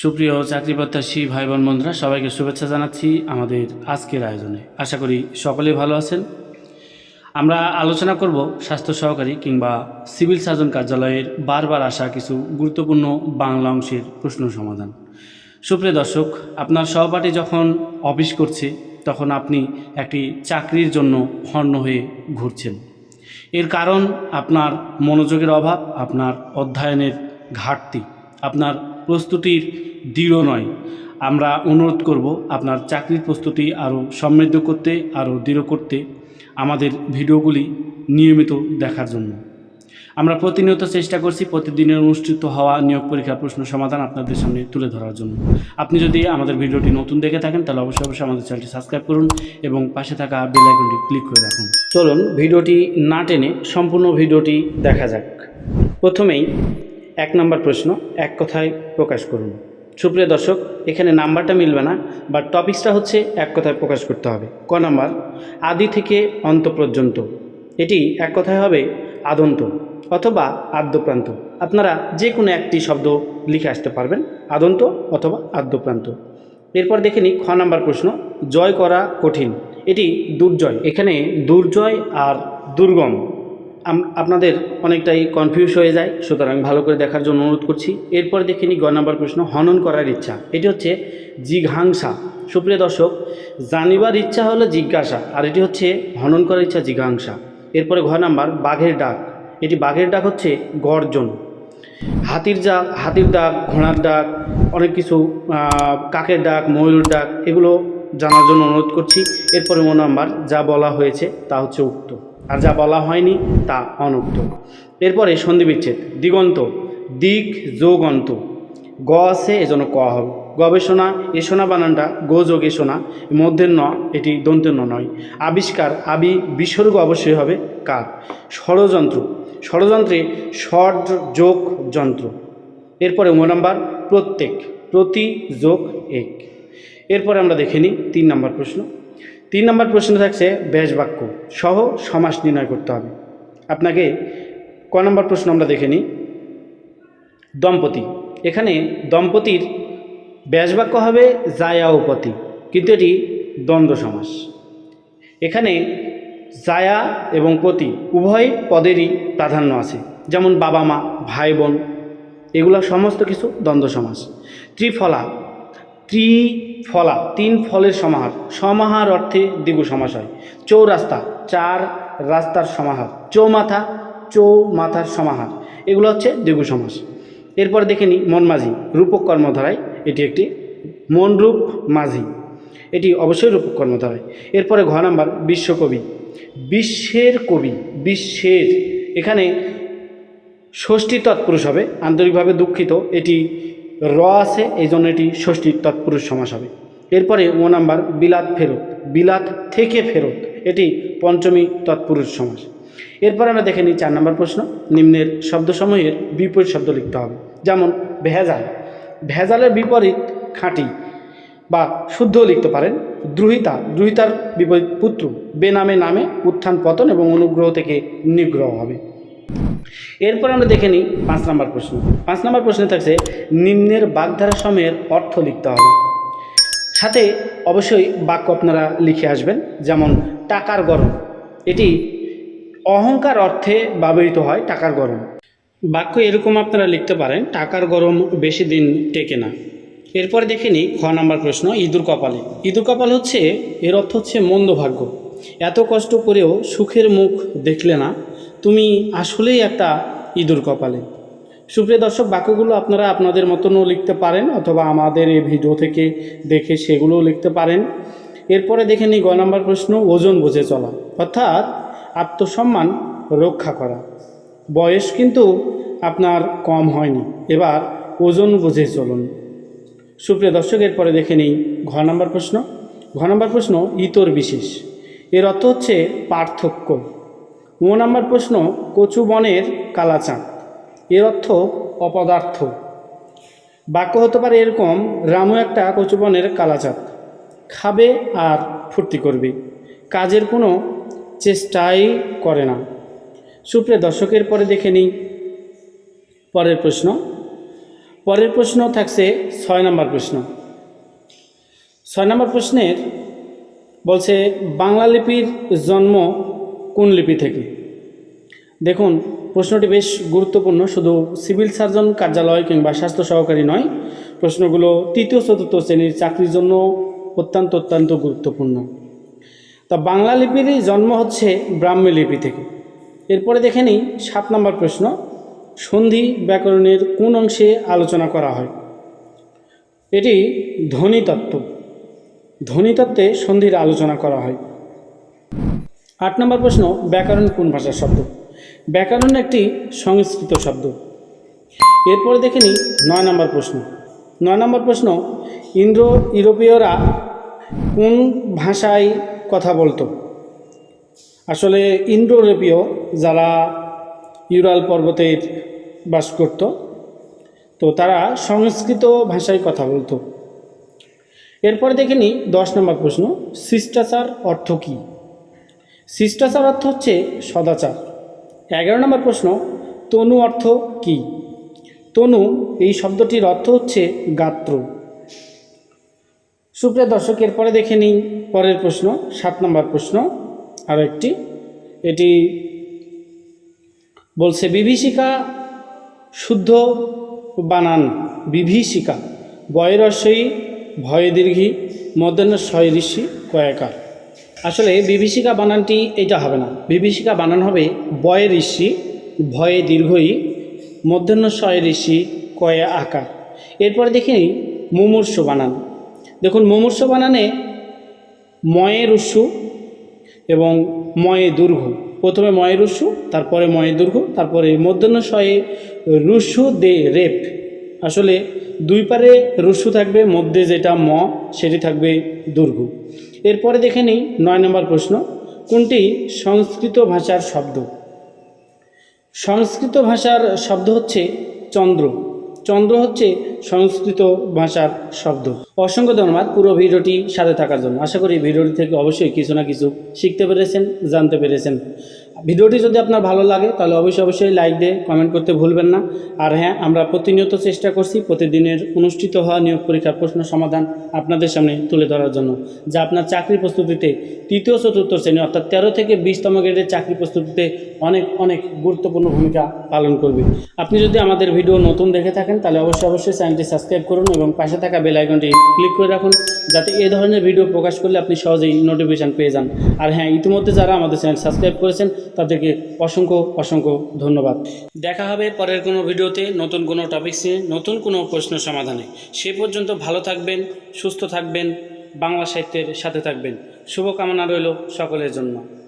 সুপ্রিয় চাকরি প্রত্যাশী ভাই বোন বন্ধুরা, সবাইকে শুভেচ্ছা জানাচ্ছি আমাদের আজকের আয়োজনে। আশা করি সকলেই ভালো আছেন। আমরা আলোচনা করব স্বাস্থ্য সহকারী কিংবা সিভিল সার্জন কার্যালয়ের বারবার আসা কিছু গুরুত্বপূর্ণ বাংলা অংশের প্রশ্ন সমাধান। সুপ্রিয় দর্শক, আপনার সহপাঠী যখন অফিস করছে, তখন আপনি একটি চাকরির জন্য হর্ণ হয়ে ঘুরছেন। এর কারণ আপনার মনোযোগের অভাব, আপনার অধ্যয়নের ঘাটতি, আপনার প্রস্তুতির দৃঢ় নয়। আমরা অনুরোধ করব আপনার চাকরির প্রস্তুতি আরও সমৃদ্ধ করতে, আরও দৃঢ় করতে আমাদের ভিডিওগুলি নিয়মিত দেখার জন্য। আমরা প্রতিনিয়ত চেষ্টা করছি প্রতিদিনের অনুষ্ঠিত হওয়া নিয়োগ পরীক্ষার প্রশ্ন সমাধান আপনাদের সামনে তুলে ধরার জন্য। আপনি যদি আমাদের ভিডিওটি নতুন দেখে থাকেন, তাহলে অবশ্যই অবশ্যই আমাদের চ্যানেলটি সাবস্ক্রাইব করুন এবং পাশে থাকা বেল আইকনটি ক্লিক করে রাখুন। চলুন ভিডিওটি না টেনে সম্পূর্ণ ভিডিওটি দেখা যাক। প্রথমেই এক নম্বর প্রশ্ন, এক কথায় প্রকাশ করুন। সুপ্রিয় দর্শক, এখানে নাম্বারটা মিলবে না বাট টপিক্সটা হচ্ছে এক কথায় প্রকাশ করতে হবে। ক নাম্বার, আদি থেকে অন্ত পর্যন্ত। এটি এক কথায় হবে আদন্ত অথবা আদ্যপ্রান্ত। আপনারা যে কোনো একটি শব্দ লিখে আসতে পারবেন, আদন্ত অথবা আদ্যপ্রান্ত। এরপর দেখে নিই খ নাম্বার প্রশ্ন, জয় করা কঠিন। এটি দুর্জয়, এখানে দুর্জয় আর দুর্গম। আপনাদের অনেকটাই কনফিউজ হয়ে যায়, সুতরাং ভালো করে দেখার জন্য অনুরোধ করছি। এরপর দেখে নিই গ নাম্বার প্রশ্ন, হনন করার ইচ্ছা। এটি হচ্ছে জিঘাংসা। সুপ্রিয় দর্শক, জানিবার ইচ্ছা হলো জিজ্ঞাসা, আর এটি হচ্ছে হনন করার ইচ্ছা জিঘাংসা। এরপরে ঘ নাম্বার, বাঘের ডাক। এটি বাঘের ডাক হচ্ছে গর্জন। হাতির ডাক হাতির ডাক, ঘোড়ার ডাক, অনেক কিছু কাকের ডাক ময়ূর ডাক, এগুলো জানার জন্য অনুরোধ করছি। এরপরে ম নাম্বার যা বলা হয়েছে তা হচ্ছে উক্ত। আর যা বলা হয়নি তা অনুক্ত এরপরে সন্ধি বিচ্ছেদ দিগন্ত দিক যোগন্ত। গ আছে এজন্য ক হবে। গবেষণা এসোনা বানানটা গো যোগ এসোনা মধ্যের ন, এটি দন্তের ন নয়। আবিষ্কার, আবি, বিসর্গ অবশ্যই হবে কার? ষড়যন্ত্র। ষড়যন্ত্রে ষড় যোগ যন্ত্র। এরপরে ম নাম্বার, প্রত্যেক। প্রতি যোগ এক। এরপরে আমরা দেখে নিই তিন নম্বর প্রশ্ন। তিন নম্বর প্রশ্ন থাকছে ব্যাস বাক্য সহ সমাস নির্ণয় করতে হবে। আপনাকে ক নম্বর প্রশ্ন আমরা দেখে নিই। দম্পতি। এখানে দম্পতির ব্যাসবাক্য হবে জায়া ও কিন্তু এটি দ্বন্দ্ব সমাস। এখানে জায়া এবং পতি উভয় পদেরই প্রাধান্য আছে, যেমন বাবা মা ভাই বোন এগুলো সমস্ত কিছু দ্বন্দ্ব সমাস। ত্রিফলা ত্রিফলা, তিন ফলের সমাহার। সমাহার অর্থে দ্বিগু সমাস হয় চৌরাস্তা, চার রাস্তার সমাহার। চৌমাথা, চৌমাথার সমাহার। এগুলো হচ্ছে দ্বিগু সমাস। এরপর দেখে নিই মনমাঝি, রূপক কর্মধারায় এটি একটি মনরূপ মাঝি। এটি অবশ্যই রূপক কর্মধারায়। এরপরে ঘ নাম্বার, বিশ্বকবি। বিশ্বের কবি, বিশ্বের। এখানে ষষ্ঠী তৎপুরুষ হবে, আন্তরিকভাবে দুঃখিত, এটি র আছে, এই জন্য এটি ষষ্ঠী তৎপুরুষ সমাস হবে। এরপরে ও নাম্বার বিলাত ফেরত, বিলাত থেকে ফেরত, এটি পঞ্চমী তৎপুরুষ সমাস। এরপর আমরা দেখে নিই চার নম্বর প্রশ্ন, নিম্নের শব্দসমূহের বিপরীত শব্দ লিখতে হবে। যেমন, ভেজাল। ভেজালের বিপরীত খাঁটি বা শুদ্ধও লিখতে পারেন, দ্রুহিতা। দ্রুহিতার বিপরীত পুত্র, বেনামে নামে উত্থান পতন এবং অনুগ্রহ থেকে নিগ্রহ হবে। এরপর আমরা দেখে নিই পাঁচ নম্বর প্রশ্ন। পাঁচ নম্বর প্রশ্নে থাকছে, নিম্নের বাগধারা সময়ের অর্থ লিখতে হবে। সাথে অবশ্যই বাক্য আপনারা লিখে আসবেন, যেমন টাকার গরম। এটি অহংকার অর্থে ব্যবহৃত হয় টাকার গরম। বাক্য এরকম আপনারা লিখতে পারেন, টাকার গরম বেশি দিন টেকে না। এরপরে দেখে নিই খ নাম্বার প্রশ্ন, ইঁদুর কপালে। ইঁদুর কপাল হচ্ছে, এর অর্থ হচ্ছে মন্দ ভাগ্য এত কষ্ট করেও সুখের মুখ দেখলে না তুমি আসলেই একটা ইঁদুর কপালে। সুপ্রিয় দর্শক, বাক্যগুলো আপনারা আপনাদের মতনও লিখতে পারেন অথবা আমাদের এই ভিডিও থেকে দেখে সেগুলোও লিখতে পারেন। এরপরে দেখে নিই গ নাম্বার প্রশ্ন, ওজন বুঝে চলা, অর্থাৎ আত্মসম্মান রক্ষা করা। বয়স কিন্তু আপনার কম হয়নি, এবার ওজন বুঝে চলুন। সুপ্রিয় দর্শক, এরপরে দেখে নিই ঘ নম্বর প্রশ্ন। ঘ নম্বর প্রশ্ন, ইতর বিশেষ। এর অর্থ হচ্ছে পার্থক্য। ও নম্বর প্রশ্ন, কচু বনের কালাচাঁদ। এর অর্থ অপদার্থ। বাক্য হতে পারে এরকম, রামু একটা কচু বনের কালাচাঁদ। খাবে আর ফুর্তি করবে। কাজের কোনো চেষ্টাই করে না। সুপ্রিয় দর্শকের পরে দেখে নিই। পরের প্রশ্ন। পরের প্রশ্ন থাকছে ছয় নম্বর প্রশ্ন। ছয় নম্বর প্রশ্নের বলছে, বাংলা লিপির জন্ম কোন লিপি থেকে? দেখুন, প্রশ্নটি বেশ গুরুত্বপূর্ণ, শুধু সিভিল সার্জন কার্যালয় কিংবা স্বাস্থ্য সহকারী নয়, প্রশ্নগুলো তৃতীয় চতুর্থ শ্রেণির চাকরির জন্য অত্যন্ত অত্যন্ত গুরুত্বপূর্ণ। তা বাংলা লিপির জন্ম হচ্ছে ব্রাহ্মী লিপি থেকে। এরপরে দেখে নিই, সাত নম্বর প্রশ্ন, সন্ধি ব্যাকরণের কোন অংশে আলোচনা করা হয়? এটি ধ্বনিতত্ত্ব। ধ্বনিতত্ত্বে সন্ধির আলোচনা করা হয়। আট নম্বর প্রশ্ন, ব্যাকরণ কোন ভাষার শব্দ? ব্যাকরণ একটি সংস্কৃত শব্দ। এরপরে দেখে নিই নয় নম্বর প্রশ্ন। নয় নম্বর প্রশ্ন ইন্দ্র ইউরোপীয়রা কোন ভাষায় কথা বলতো? আসলে ইন্দ্র ইউরোপীয় যারা ইউরাল পর্বতের বাস করত, তো তারা সংস্কৃত ভাষায় কথা বলতো। এরপরে দেখে নিই দশ নম্বর প্রশ্ন, শিষ্টাচার অর্থ কী? শিষ্টাচার অর্থ হচ্ছে সদাচার। এগারো নম্বর প্রশ্ন, তনু অর্থ কী? তনু, এই শব্দটির অর্থ হচ্ছে গাত্র। সুপ্রিয় দর্শক, এরপরে দেখে নিই পরের প্রশ্ন, সাত নম্বর প্রশ্ন আরও একটি। এটি বলছে, বিভীষিকা শুদ্ধ বানান, বিভীষিকা। বয়রস্যই ভয় দীর্ঘী শয় ঋষি কয়াকার। আসলে বিভীষিকা বানানটি এটা হবে না। বিভীষিকা বানান হবে বয় ঋষি, ভয়ে দীর্ঘই, মধ্যাহ্ন শয় ঋষি, কয়ে আকার। এরপরে দেখে মুমূর্ষ বানান। দেখুন, মুমূর্ষ বানানে ময়ের উৎসু এবং ময়ে দুর্ঘ। প্রথমে ময়ের উৎসু তারপরে ময়ে দুর্ঘ, তারপরে মধ্যাহ্ন শয়ে রুসু দে রেপ। আসলে দুই পারে রুসু থাকবে, মধ্যে যেটা ম, সেটি থাকবে দুর্ঘ। এরপরে দেখে নিই, নয় নম্বর প্রশ্ন, কোনটি সংস্কৃত ভাষার শব্দ? সংস্কৃত ভাষার শব্দ হচ্ছে চন্দ্র। চন্দ্র হচ্ছে সংস্কৃত ভাষার শব্দ। অসংখ্য ধন্যবাদ পুরো ভিডিওটি সাথে থাকার জন্য। আশা করি ভিডিওটি থেকে অবশ্যই কিছু না কিছু শিখতে পেরেছেন, জানতে পেরেছেন। ভিডিওটি যদি আপনার ভালো লাগে, তাহলে অবশ্যই অবশ্যই লাইক দিয়ে কমেন্ট করতে ভুলবেন না। আর হ্যাঁ আমরা প্রতিনিয়ত চেষ্টা করছি প্রতিদিনের অনুষ্ঠিত হওয়া নিয়োগ পরীক্ষার প্রশ্ন সমাধান আপনাদের সামনে তুলে ধরার জন্য, যা আপনার চাকরি প্রস্তুতিতে তৃতীয় চতুর্থ শ্রেণি অর্থাৎ তেরো থেকে বিশতম গ্রেডের চাকরি প্রস্তুতিতে অনেক অনেক গুরুত্বপূর্ণ ভূমিকা পালন করবে। আপনি যদি আমাদের ভিডিও নতুন দেখে থাকেন, তাহলে অবশ্যই অবশ্যই চ্যানেলটি সাবস্ক্রাইব করুন এবং পাশে থাকা বেল আইকনটি ক্লিক করে রাখুন, যাতে এ ধরনের ভিডিও প্রকাশ করলে আপনি সহজেই নোটিফিকেশান পেয়ে যান। আর হ্যাঁ ইতিমধ্যে যারা আমাদের চ্যানেল সাবস্ক্রাইব করেছেন তাদেরকে অসংখ্য অসংখ্য ধন্যবাদ। দেখা হবে পরের কোনো ভিডিওতে নতুন কোনো টপিক নিয়ে, নতুন কোনো প্রশ্ন সমাধানে। সে পর্যন্ত ভালো থাকবেন, সুস্থ থাকবেন, বাংলা সাহিত্যের সাথে থাকবেন। শুভকামনা রইল সকলের জন্য।